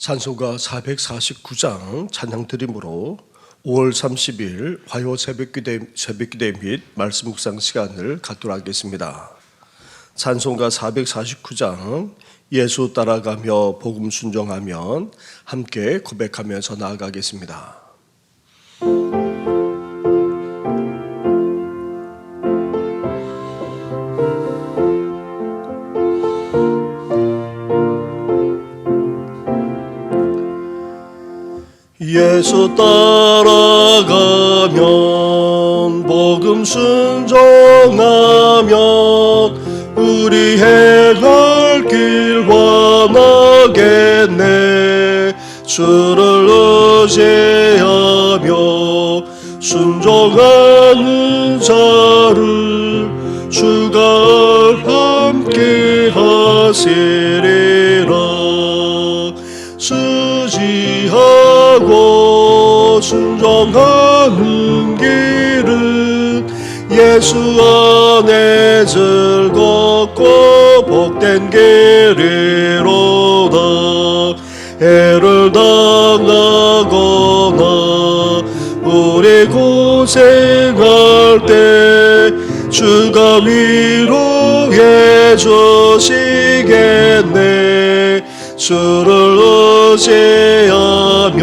찬송가 449장 찬양 드림으로 5월 30일 화요 새벽기대, 새벽기대 및 말씀 묵상 시간을 갖도록 하겠습니다. 찬송가 449장 예수 따라가며 복음 순종하면 함께 고백하면서 나아가겠습니다. 예수 따라가면 복음 순종하면 우리 행할 길 원하겠네. 주를 의지하며 순종하는 자를 주가 함께 하시리 순종하는 길은 예수 안에 즐겁고 복된 길이로다. 애를 당하거나 우리 고생할 때 주가 위로해 주시겠네. 주를 의지하며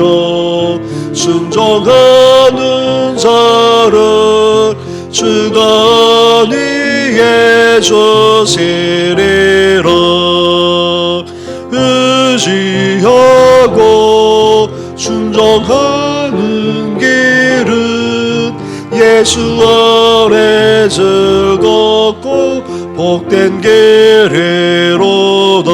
순종하는 자를 주가 위해 주시리라. 의지하고 순종하는 길은 예수 안에 즐겁고 복된 길이로다.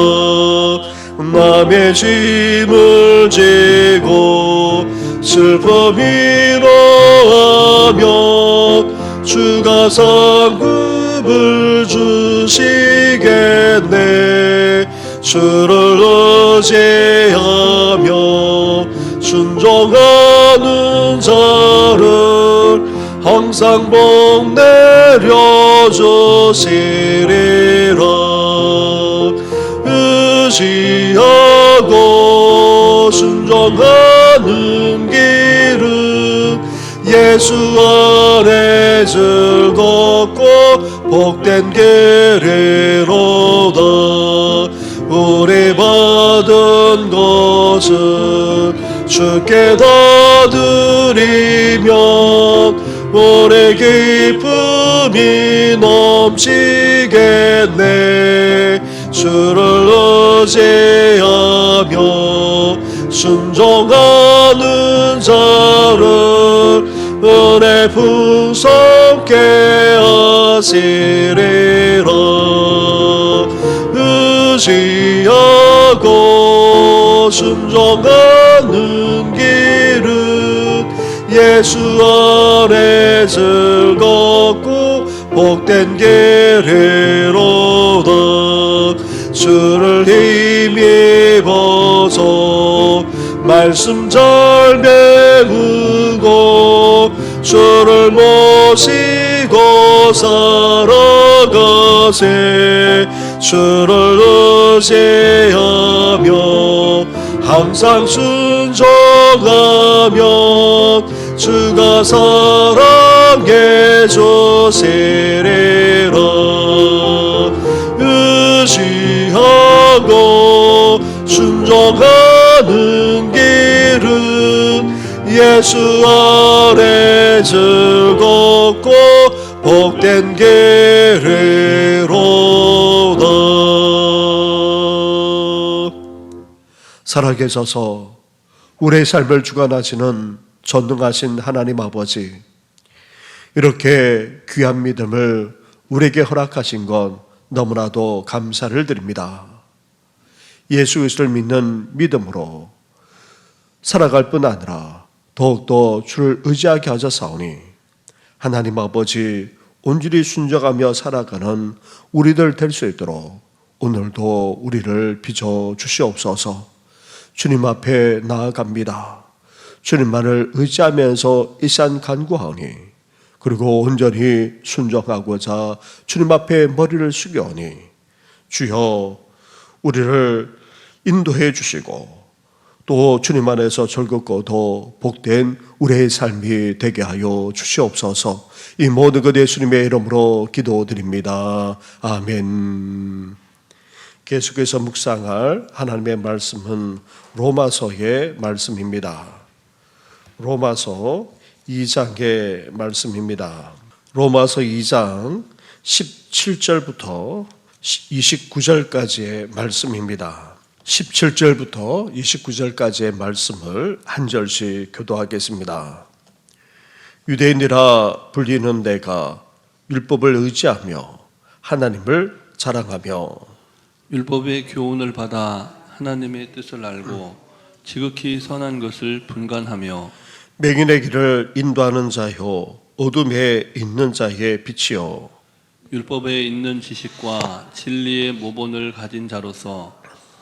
남의 짐을 지고 슬픔이로 하며 주가 상급을 주시겠네. 주를 의지하며 순종하는 자를 항상 복 내려 주시리라. 의지하고 순종하 는 길은 예수 안에 즐겁고 복된 길이로다. 우리 받은 것은 주께 다 드리면 우리 기쁨이 넘치겠네. 주를 의지하며 순종하는 자를 은혜 풍성케 하시리라. 의지하고 순종하는 길은 예수 안에 즐겁고 복된 길이로다. 주를 힘입어서 말씀 잘 배우고 주를 모시고 살아가세. 주를 의지하며 항상 순종하면 주가 사랑해 주시리라 예수 안에 즐겁고 복된 길이로다 살아계셔서 우리의 삶을 주관하시는 전능하신 하나님 아버지 이렇게 귀한 믿음을 우리에게 허락하신 것 너무나도 감사를 드립니다. 예수 그리스도를 믿는 믿음으로 살아갈 뿐 아니라 더욱더 주를 의지하게 하셨사오니 하나님 아버지 온전히 순종하며 살아가는 우리들 될 수 있도록 오늘도 우리를 빚어 주시옵소서 주님 앞에 나아갑니다. 주님만을 의지하면서 이산 간구하오니 그리고 온전히 순종하고자 주님 앞에 머리를 숙여오니 주여 우리를 인도해 주시고 또 주님 안에서 즐겁고 더 복된 우리의 삶이 되게 하여 주시옵소서. 이 모든 것 예수님의 이름으로 기도드립니다. 아멘. 계속해서 묵상할 하나님의 말씀은 로마서의 말씀입니다. 로마서 2장의 말씀입니다. 로마서 2장 17절부터 29절까지의 말씀입니다. 17절부터 29절까지의 말씀을 한 절씩 교도하겠습니다. 유대인이라 불리는 내가 율법을 의지하며 하나님을 자랑하며 율법의 교훈을 받아 하나님의 뜻을 알고 지극히 선한 것을 분간하며 맹인의 길을 인도하는 자요 어둠에 있는 자의 빛이요 율법에 있는 지식과 진리의 모본을 가진 자로서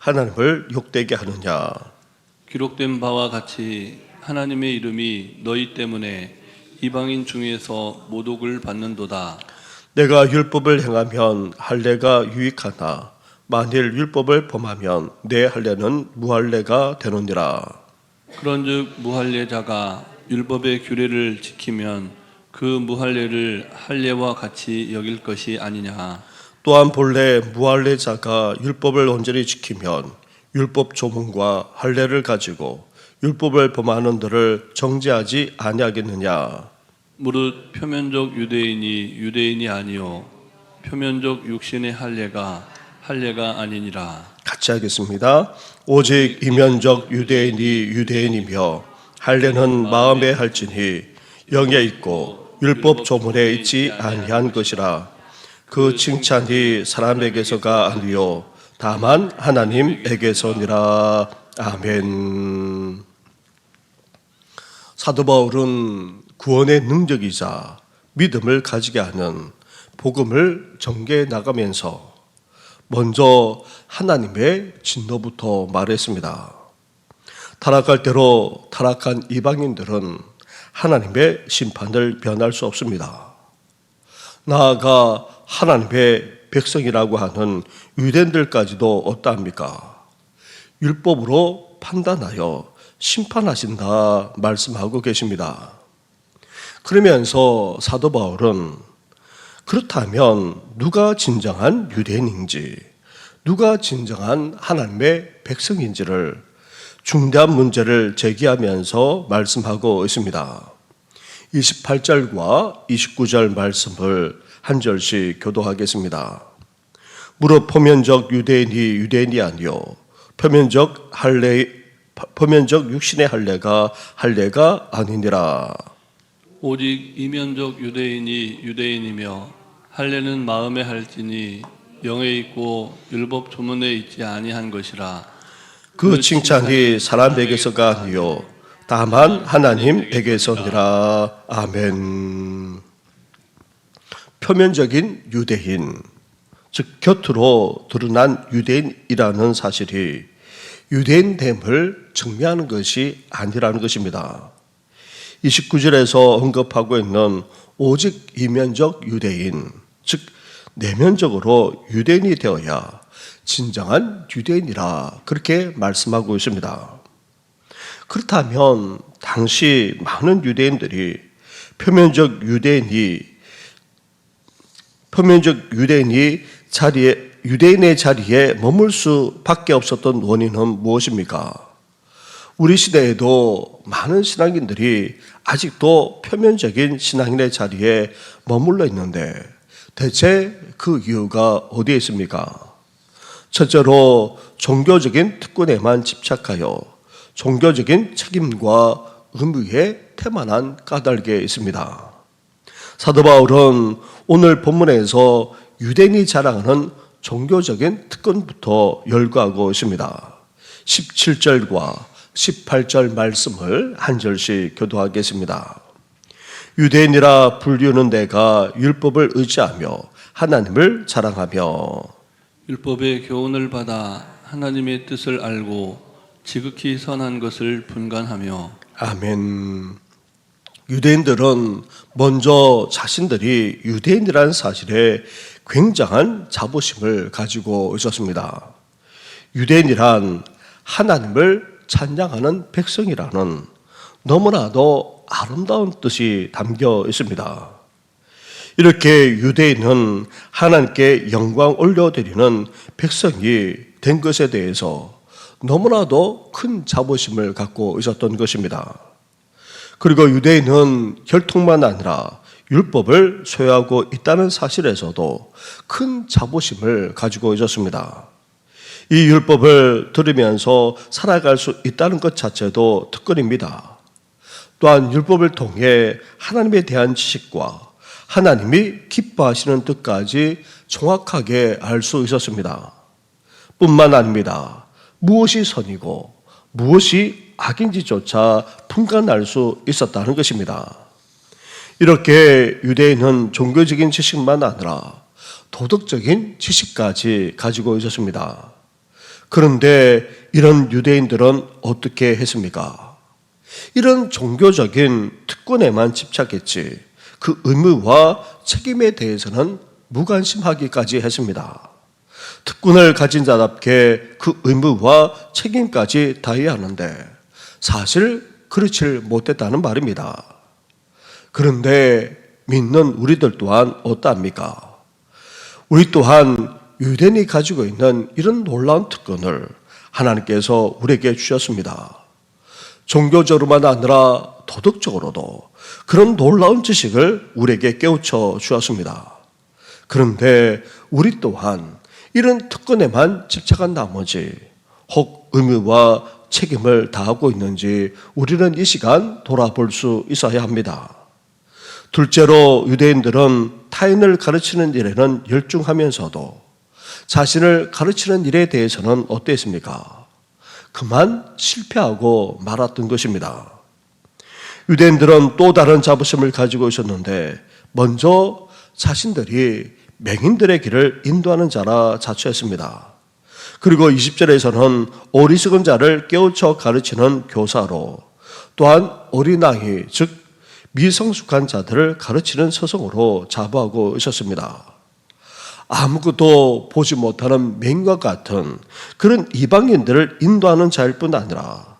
하나님을 욕되게 하느냐 기록된 바와 같이 하나님의 이름이 너희 때문에 이방인 중에서 모독을 받는도다. 내가 율법을 행하면 할례가 유익하나 만일 율법을 범하면 내 할례는 무할례가 되느니라 그런즉 무할례자가 율법의 규례를 지키면 그 무할례를 할례와 같이 여길 것이 아니냐. 또한 본래 무할례자가 율법을 온전히 지키면 율법 조문과 할례를 가지고 율법을 범하는 들을 정죄하지 아니하겠느냐 무릇 표면적 유대인이 유대인이 아니요 표면적 육신의 할례가 할례가 아니니라. 같이 하겠습니다. 오직 이면적 유대인이 유대인이며 할례는 마음에 할지니 영에 있고 율법 조문에 있지 아니한 것이라 그 칭찬이 사람에게서가 아니요 다만 하나님에게서니라 아멘. 사도 바울은 구원의 능력이자 믿음을 가지게 하는 복음을 전개해 나가면서 먼저 하나님의 진노부터 말했습니다. 타락할 대로 타락한 이방인들은 하나님의 심판을 변할 수 없습니다. 나아가 하나님의 백성이라고 하는 유대인들까지도 어떠합니까? 율법으로 판단하여 심판하신다 말씀하고 계십니다. 그러면서 사도 바울은 그렇다면 누가 진정한 유대인인지, 누가 진정한 하나님의 백성인지를 중대한 문제를 제기하면서 말씀하고 있습니다. 28절과 29절 말씀을 한 절씩 교도하겠습니다. 무릇 표면적 유대인이 유대인이 아니요 표면적 할례 표면적 육신의 할례가 할례가 아니니라. 오직 이면적 유대인이 유대인이며 할례는 마음에 할지니 영에 있고 율법 조문에 있지 아니한 것이라. 그 칭찬이 사람에게서가 아니요 다만 하나님에게서니라 아멘. 표면적인 유대인 즉 곁으로 드러난 유대인이라는 사실이 유대인됨을 증명하는 것이 아니라는 것입니다. 29절에서 언급하고 있는 오직 이면적 유대인, 즉 내면적으로 유대인이 되어야 진정한 유대인이라 그렇게 말씀하고 있습니다. 그렇다면 당시 많은 유대인들이 표면적 유대인이 표면적 유대인이 자리에 유대인의 자리에 머물 수밖에 없었던 원인은 무엇입니까? 우리 시대에도 많은 신앙인들이 아직도 표면적인 신앙인의 자리에 머물러 있는데 대체 그 이유가 어디에 있습니까? 첫째로 종교적인 특권에만 집착하여 종교적인 책임과 의무에 태만한 까닭에 있습니다. 사도 바울은 오늘 본문에서 유대인이 자랑하는 종교적인 특권부터 열거하고 있습니다. 17절과 18절 말씀을 한 절씩 교도하겠습니다. 유대인이라 불리우는 내가 율법을 의지하며 하나님을 자랑하며 율법의 교훈을 받아 하나님의 뜻을 알고 지극히 선한 것을 분간하며 아멘. 유대인들은 먼저 자신들이 유대인이라는 사실에 굉장한 자부심을 가지고 있었습니다. 유대인이란 하나님을 찬양하는 백성이라는 너무나도 아름다운 뜻이 담겨 있습니다. 이렇게 유대인은 하나님께 영광 올려드리는 백성이 된 것에 대해서 너무나도 큰 자부심을 갖고 있었던 것입니다. 그리고 유대인은 혈통만 아니라 율법을 소유하고 있다는 사실에서도 큰 자부심을 가지고 있었습니다. 이 율법을 들으면서 살아갈 수 있다는 것 자체도 특권입니다. 또한 율법을 통해 하나님에 대한 지식과 하나님이 기뻐하시는 뜻까지 정확하게 알 수 있었습니다. 뿐만 아닙니다. 무엇이 선이고 무엇이 악인지조차 분간할 수 있었다는 것입니다. 이렇게 유대인은 종교적인 지식만 아니라 도덕적인 지식까지 가지고 있었습니다. 그런데 이런 유대인들은 어떻게 했습니까? 이런 종교적인 특권에만 집착했지 그 의무와 책임에 대해서는 무관심하기까지 했습니다. 특권을 가진 자답게 그 의무와 책임까지 다해야 하는데 사실 그렇지 못했다는 말입니다. 그런데 믿는 우리들 또한 어떠합니까? 우리 또한 유대인이 가지고 있는 이런 놀라운 특권을 하나님께서 우리에게 주셨습니다. 종교적으로만 아니라 도덕적으로도 그런 놀라운 지식을 우리에게 깨우쳐 주었습니다. 그런데 우리 또한 이런 특권에만 집착한 나머지 혹 의무와 책임을 다하고 있는지 우리는 이 시간 돌아볼 수 있어야 합니다. 둘째로 유대인들은 타인을 가르치는 일에는 열중하면서도 자신을 가르치는 일에 대해서는 어땠습니까? 그만 실패하고 말았던 것입니다. 유대인들은 또 다른 자부심을 가지고 있었는데 먼저 자신들이 맹인들의 길을 인도하는 자라 자처했습니다. 그리고 20절에서는 어리석은 자를 깨우쳐 가르치는 교사로 또한 어린아이 즉 미성숙한 자들을 가르치는 서성으로 자부하고 있었습니다. 아무것도 보지 못하는 맹과 같은 그런 이방인들을 인도하는 자일 뿐 아니라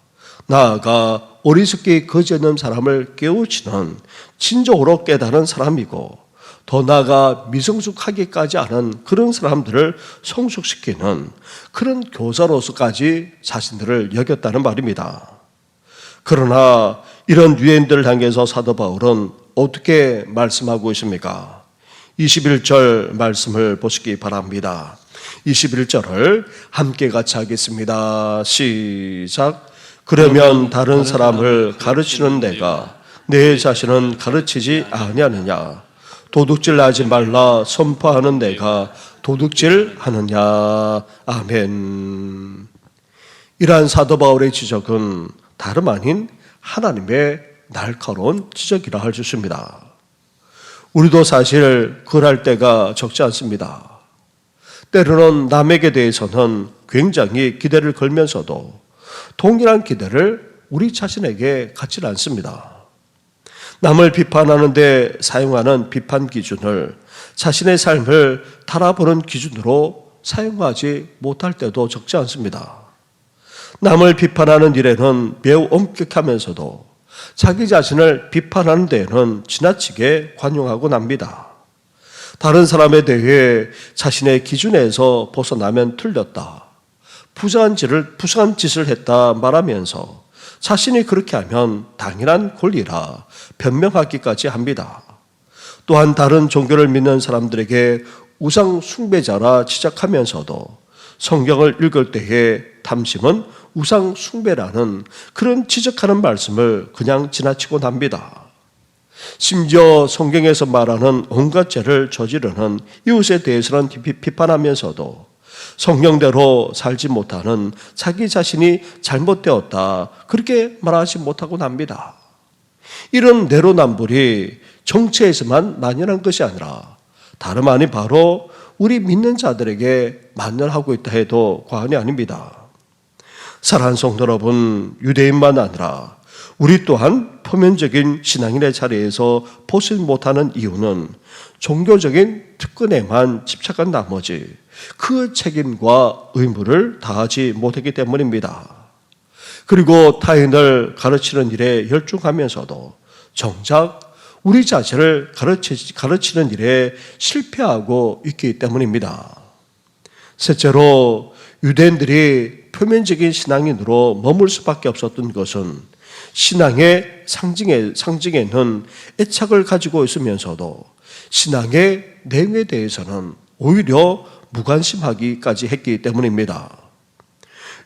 나아가 어리석게 거짓는 사람을 깨우치는 친족으로 깨달은 사람이고 더 나아가 미성숙하기까지 않은 그런 사람들을 성숙시키는 그런 교사로서까지 자신들을 여겼다는 말입니다. 그러나 이런 유엔들을 향해서 사도 바울은 어떻게 말씀하고 있습니까? 21절 말씀을 보시기 바랍니다. 21절을 함께 같이 하겠습니다. 시작. 그러면 다른 사람을 가르치는 내가 내 자신은 가르치지 아니하느냐? 도둑질 하지 말라 선포하는 내가 도둑질 하느냐? 아멘. 이러한 사도 바울의 지적은 다름 아닌 하나님의 날카로운 지적이라 할 수 있습니다. 우리도 사실 그럴 때가 적지 않습니다. 때로는 남에게 대해서는 굉장히 기대를 걸면서도 동일한 기대를 우리 자신에게 갖지 않습니다. 남을 비판하는데 사용하는 비판 기준을 자신의 삶을 달아보는 기준으로 사용하지 못할 때도 적지 않습니다. 남을 비판하는 일에는 매우 엄격하면서도 자기 자신을 비판하는 데에는 지나치게 관용하고 납니다. 다른 사람에 대해 자신의 기준에서 벗어나면 틀렸다. 부정한 짓을, 부정한 짓을 했다 말하면서 자신이 그렇게 하면 당연한 권리라 변명하기까지 합니다. 또한 다른 종교를 믿는 사람들에게 우상 숭배자라 지적하면서도 성경을 읽을 때에 탐심은 우상 숭배라는 그런 지적하는 말씀을 그냥 지나치고 납니다. 심지어 성경에서 말하는 온갖 죄를 저지르는 이웃에 대해서는 비판하면서도 성령대로 살지 못하는 자기 자신이 잘못되었다. 그렇게 말하지 못하곤 합니다. 이런 내로남불이 정치에서만 만연한 것이 아니라 다름 아닌 바로 우리 믿는 자들에게 만연하고 있다 해도 과언이 아닙니다. 사랑하는 성도 여러분, 유대인만 아니라 우리 또한 표면적인 신앙인의 자리에서 보지 못하는 이유는 종교적인 특권에만 집착한 나머지 그 책임과 의무를 다하지 못했기 때문입니다. 그리고 타인을 가르치는 일에 열중하면서도 정작 우리 자신을 가르치, 가르치는 일에 실패하고 있기 때문입니다. 셋째로 유대인들이 표면적인 신앙인으로 머물 수밖에 없었던 것은 신앙의 상징에, 상징에는 애착을 가지고 있으면서도 신앙의 내용에 대해서는 오히려 무관심하기까지 했기 때문입니다.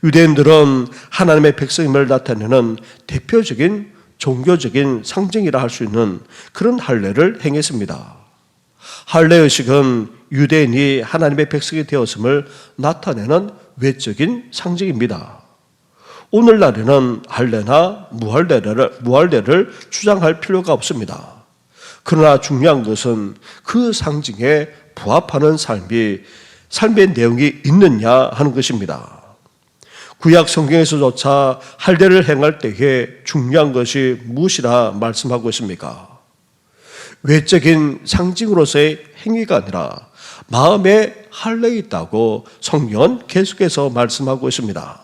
유대인들은 하나님의 백성임을 나타내는 대표적인 종교적인 상징이라 할 수 있는 그런 할례를 행했습니다. 할례 의식은 유대인이 하나님의 백성이 되었음을 나타내는 외적인 상징입니다. 오늘날에는 할례나 무할례를, 무할례를 주장할 필요가 없습니다. 그러나 중요한 것은 그 상징에 부합하는 삶이 삶의 내용이 있느냐 하는 것입니다. 구약 성경에서조차 할례를 행할 때에 중요한 것이 무엇이라 말씀하고 있습니까? 외적인 상징으로서의 행위가 아니라 마음에 할례 있다고 성경은 계속해서 말씀하고 있습니다.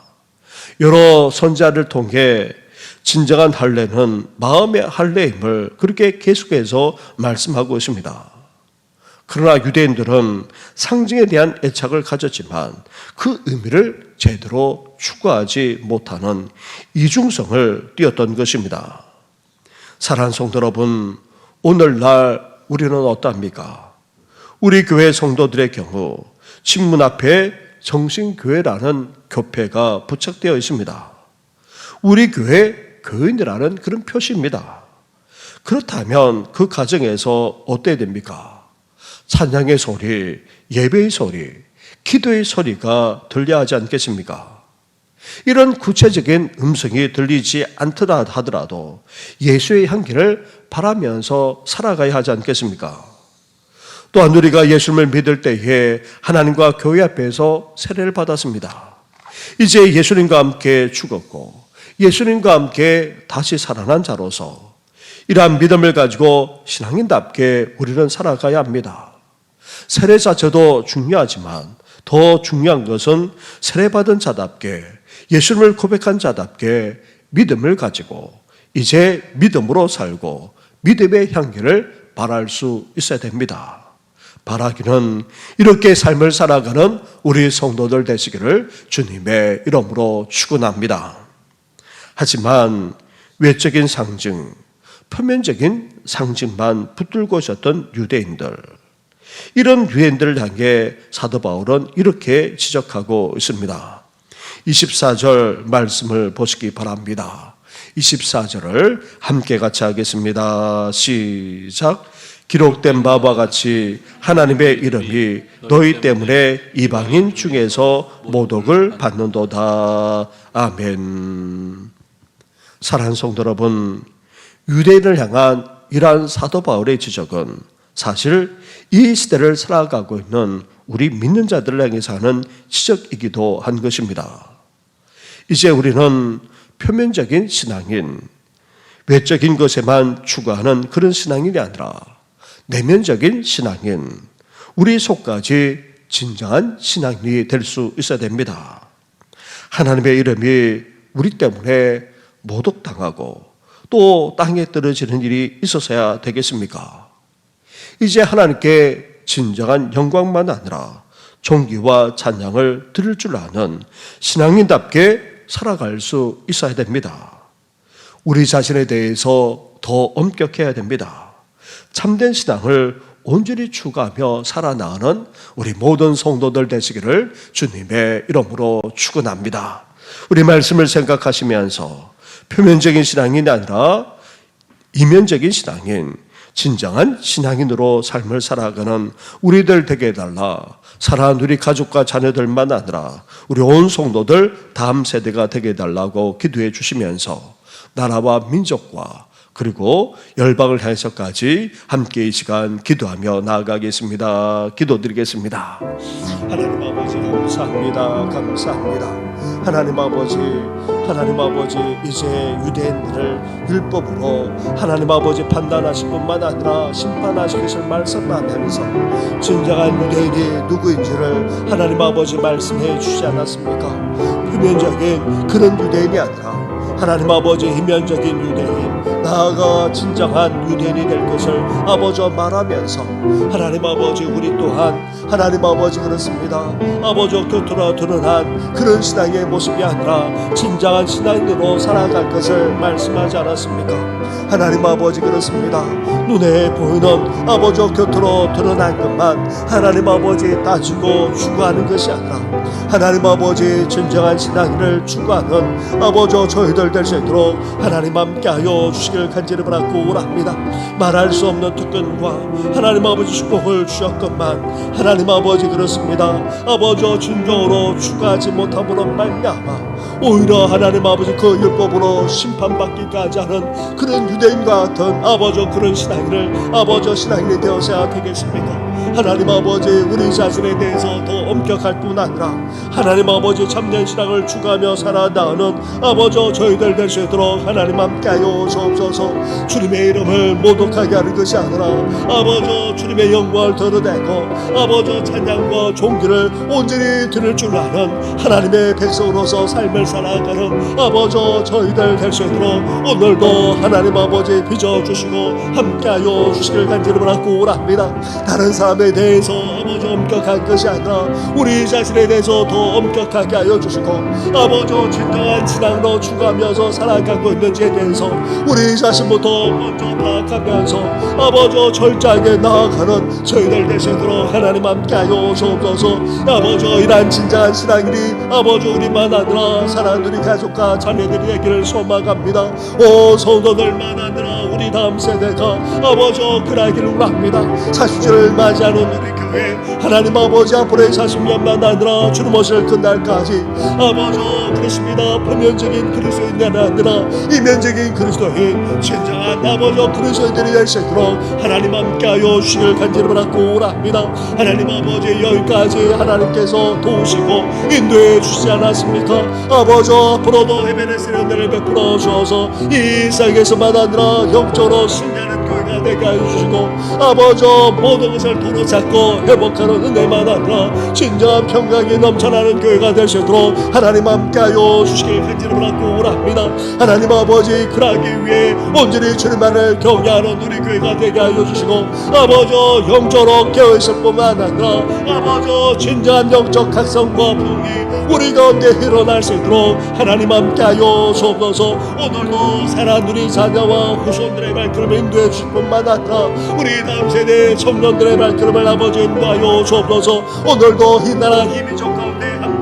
여러 선자를 통해 진정한 할례는 마음의 할례임을 그렇게 계속해서 말씀하고 있습니다. 그러나 유대인들은 상징에 대한 애착을 가졌지만 그 의미를 제대로 추구하지 못하는 이중성을 띄었던 것입니다. 사랑하는 성도 여러분, 오늘날 우리는 어떠합니까? 우리 교회 성도들의 경우 신문 앞에 정신교회라는 교패가 부착되어 있습니다. 우리 교회 교인이라는 그런 표시입니다. 그렇다면 그 가정에서 어때야 됩니까? 찬양의 소리, 예배의 소리, 기도의 소리가 들려야 하지 않겠습니까? 이런 구체적인 음성이 들리지 않더라 하더라도 예수의 향기를 바라면서 살아가야 하지 않겠습니까? 또한 우리가 예수님을 믿을 때에 하나님과 교회 앞에서 세례를 받았습니다. 이제 예수님과 함께 죽었고 예수님과 함께 다시 살아난 자로서 이러한 믿음을 가지고 신앙인답게 우리는 살아가야 합니다. 세례 자체도 중요하지만 더 중요한 것은 세례받은 자답게 예수님을 고백한 자답게 믿음을 가지고 이제 믿음으로 살고 믿음의 향기를 발할 수 있어야 됩니다. 바라기는 이렇게 삶을 살아가는 우리 성도들 되시기를 주님의 이름으로 축원합니다. 하지만 외적인 상징, 표면적인 상징만 붙들고 있었던 유대인들, 이런 유대인들을 향해 사도 바울은 이렇게 지적하고 있습니다. 24절 말씀을 보시기 바랍니다. 24절을 함께 같이 하겠습니다. 시작. 기록된 바와 같이 하나님의 이름이 너희 때문에 이방인 중에서 모독을 받는도다. 아멘. 사랑하는 성도 여러분, 유대인을 향한 이러한 사도 바울의 지적은 사실 이 시대를 살아가고 있는 우리 믿는 자들을 향해서 하는 지적이기도 한 것입니다. 이제 우리는 표면적인 신앙인, 외적인 것에만 추구하는 그런 신앙인이 아니라 내면적인 신앙인, 우리 속까지 진정한 신앙인이 될 수 있어야 됩니다. 하나님의 이름이 우리 때문에 모독당하고 또 땅에 떨어지는 일이 있어서야 되겠습니까? 이제 하나님께 진정한 영광만 아니라 존귀와 찬양을 드릴 줄 아는 신앙인답게 살아갈 수 있어야 됩니다. 우리 자신에 대해서 더 엄격해야 됩니다. 참된 신앙을 온전히 추구하며 살아나가는 우리 모든 성도들 되시기를 주님의 이름으로 축원합니다. 우리 말씀을 생각하시면서 표면적인 신앙이 아니라 이면적인 신앙인, 진정한 신앙인으로 삶을 살아가는 우리들 되게 해달라 사랑하는 우리 가족과 자녀들만 아니라 우리 온 성도들 다음 세대가 되게 해달라고 기도해 주시면서 나라와 민족과 그리고 열방을 향해서까지 함께 이 시간 기도하며 나아가겠습니다. 기도드리겠습니다. 하나님 아버지 감사합니다. 감사합니다. 하나님 아버지, 하나님 아버지 이제 유대인들을 율법으로 하나님 아버지 판단하실 뿐만 아니라 심판하실 것을 말씀하면서 진정한 유대인이 누구인지를 하나님 아버지 말씀해 주시지 않았습니까? 표면적인 그런 유대인이 아니라 하나님 아버지 희면적인 유대인 나아가 진정한 유대인이 될 것을 아버지 말하면서 하나님 아버지 우리 또한 하나님 아버지 그렇습니다. 아버지 곁으로 드러난 그런 신앙의 모습이 아니라 진정한 신앙인으로 살아갈 것을 말씀하지 않았습니까? 하나님 아버지 그렇습니다. 눈에 보이는 아버지 곁으로 드러난 것만 하나님 아버지 따지고 추구하는 것이 아니라 하나님 아버지 진정한 신앙인을 추구하는 아버지 저희들 될 수 있도록 하나님 함께하여 주시길 간절히 바라고 오랍니다. 말할 수 없는 특권과 하나님 아버지 축복을 주셨건만 하나님 아버지 그렇습니다. 아버지 진정으로 추구하지 못함으로 말미암아 오히려 하나님 아버지 그 율법으로 심판받기까지 하는 그런 유대인 같은 아버지 그런 신앙인을 아버지 신앙인이 되어서야 되겠습니까 하나님 아버지 우리 자신에 대해서 더 엄격할 뿐 아니라 하나님 아버지 참된 신앙을 추구하며 살아나가는 아버지 저희들 될 수 있도록 하나님 함께하여 주옵소서. 주님의 이름을 모독하게 하는 것이 아니라 아버지 주님의 영광을 드러내고 아버지 찬양과 존귀를 온전히 드릴 줄 아는 하나님의 백성으로서 삶을 살아가는 아버지 저희들 될 수 있도록 오늘도 하나님 아버지 빚어주시고 함께하여 주시길 간절히 바라고 오랍니다. 다른 사람 에 대해서 아버지 엄격한 것이 아니라 우리 자신에 대해서 더 엄격하게 하여 주시고 아버지 진정한 신앙으로 추구하면서 살아가고 있는지에 대해서 우리 자신부터 먼저 파악하면서 아버지 철저하게 나아가는 저희들 되시도록 하나님 함께 하여 주옵소서. 아버지 이러한 진정한 신앙인이 아버지 우리만 아니라 우리 가족과 자녀들이 되기를 소망합니다. 오 성도들만 아니라 우리 다음 세대가 아버지 그라기를 원합니다 사실을 맞이하는 우리 교회 하나님 아버지 앞으로의 40년만 아니라 주님 오실 그날까지 아버지 그렇습니다. 표면적인 그리스도인이 아니라 이면적인 그리스도인 진정한 아버지 그리스도인들이 있도록 하나님 함께하여 주시길 간절히 바라고 오랍니다. 하나님 아버지 여기까지 하나님께서 도우시고 인도해 주시지 않았습니까? 아버지 앞으로도 헤베네스 은혜를 베풀어 주셔서 이 세상에서만 아니라 영적으로 승리하는 교회가 되게 하여 주시고 아버지 모든 것을 도로 잡고 회복하는 은혜만 아니라 진정한 평강이 넘쳐나는 교회가 될수 있도록 하나님 함께하여 주시길 간절히 바라고 오랍니다. 하나님 아버지 그러기 위해 온전히 주님만을 경외하는 우리 교회가 되게 하여 주시고 아버지 영적으로 깨어있을 뿐만 아니라 아버지 진정한 영적 각성과 부흥이 우리 가운데 일어날 수 있도록 하나님 함께하여 주옵소서. 오늘도 우리 자녀와 후손들의 발걸음을 인도해 주실 뿐만 아니라 우리 다음 세대 청년들의 발걸음을 아버지 인도하여 주옵소서. 오늘도 이 나라 이 민족 가운데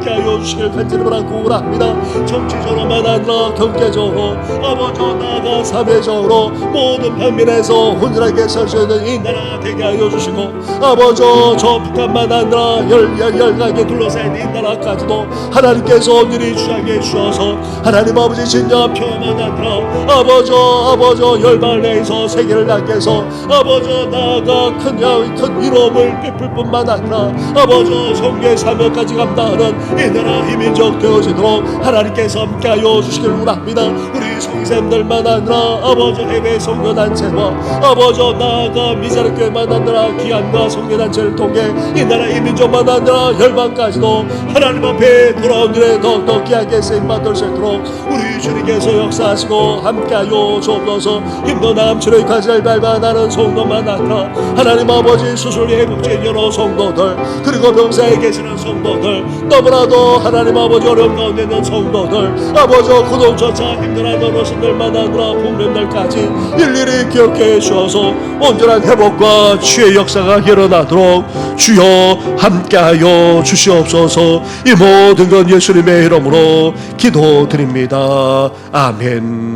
함께 하여 주시길 간절히 바라고 오랍니다. 정치적으로만 아니라 경제적으로 아버지 나아가 사회적으로 모든 방면에서 혼전하게 설수 있는 이 나라 되게 하여 주시고 아버지 저 북한만 아니라 열, 열, 열강에 둘러싸인 이 나라까지도 하나님께서 온전히 주하게 해주셔서 하나님 아버지 진정한 평화만 아니라 아버지 아버지 열방을 내서 세계를 낳게해서 아버지 나아가 큰, 야- 큰 이로움을 베풀 뿐만 아니라 아버지 성계 사명까지 감당하는 이 나라 이민족 되어지도록 하나님께서 함께하여 주시길 원합니다. 우리 성생들만 아니라 아버지 해외 성교단체와 아버지 나아가 미자르교회만 아니라 기안과 성교단체를 통해 이 나라 이민족만 아니라 열방까지도 하나님 앞에 돌아온 일에 더욱더 귀하게 쓰임받을 수 있도록 우리 주님께서 역사하시고 함께하여 주옵소서. 힘도 남치를 가지를 나는 성도만 아니라 하나님 아버지 수술 회복제 여러 성도들 그리고 병사에 계시는 성도들 너무나도 하나님 아버지 어려운 가운데 있는 성도들 아버지 구동조차 힘들어하는 어르신 들만 아니라 국민들까지 일일이 기억해 주셔서 온전한 회복과 치유의 역사가 일어나도록 주여 함께하여 주시옵소서. 이 모든 건 예수님의 이름으로 기도드립니다. 아멘.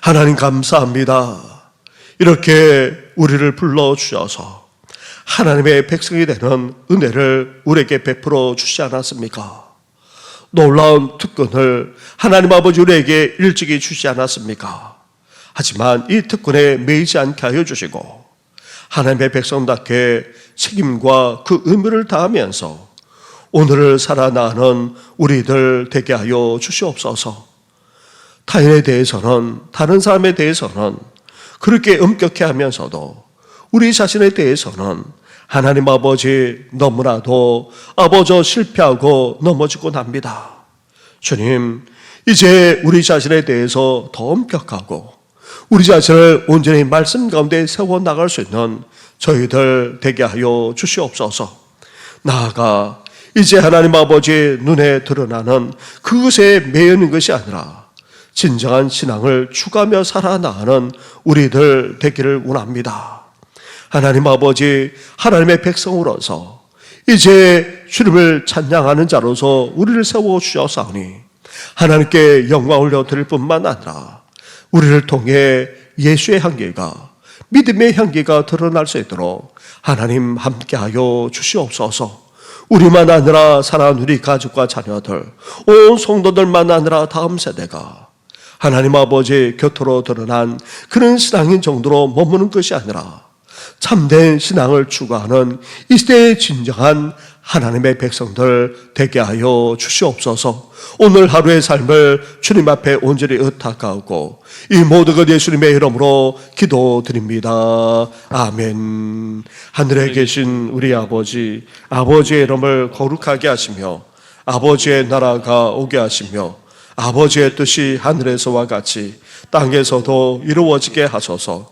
하나님 감사합니다. 이렇게 우리를 불러 주셔서 하나님의 백성이 되는 은혜를 우리에게 베풀어 주시지 않았습니까? 놀라운 특권을 하나님 아버지 우리에게 일찍이 주지 않았습니까? 하지만 이 특권에 매이지 않게 하여 주시고 하나님의 백성답게 책임과 그 의무를 다하면서 오늘을 살아나는 우리들 되게 하여 주시옵소서. 타인에 대해서는 다른 사람에 대해서는 그렇게 엄격해 하면서도 우리 자신에 대해서는 하나님 아버지 너무나도 아버저 실패하고 넘어지곤 합니다. 주님, 이제 우리 자신에 대해서 더 엄격하고 우리 자신을 온전히 말씀 가운데 세워 나갈 수 있는 저희들 되게 하여 주시옵소서. 나아가 이제 하나님 아버지 눈에 드러나는 그것에 매여있는 것이 아니라 진정한 신앙을 추가하며 살아나가는 우리들 되기를 원합니다. 하나님 아버지, 하나님의 백성으로서 이제 주님을 찬양하는 자로서 우리를 세워 주셨사오니 하나님께 영광 올려드릴 뿐만 아니라 우리를 통해 예수의 향기가 믿음의 향기가 드러날 수 있도록 하나님 함께하여 주시옵소서. 우리만 아니라 사랑하는 우리 가족과 자녀들, 온 성도들만 아니라 다음 세대가 하나님 아버지 곁으로 드러난 그런 신앙인 정도로 머무는 것이 아니라 참된 신앙을 추구하는 이 시대의 진정한 하나님의 백성들 되게 하여 주시옵소서. 오늘 하루의 삶을 주님 앞에 온전히 의탁하고 이 모든 것 예수님의 이름으로 기도드립니다. 아멘. 하늘에 계신 우리 아버지, 아버지의 이름을 거룩하게 하시며 아버지의 나라가 오게 하시며 아버지의 뜻이 하늘에서와 같이 땅에서도 이루어지게 하소서.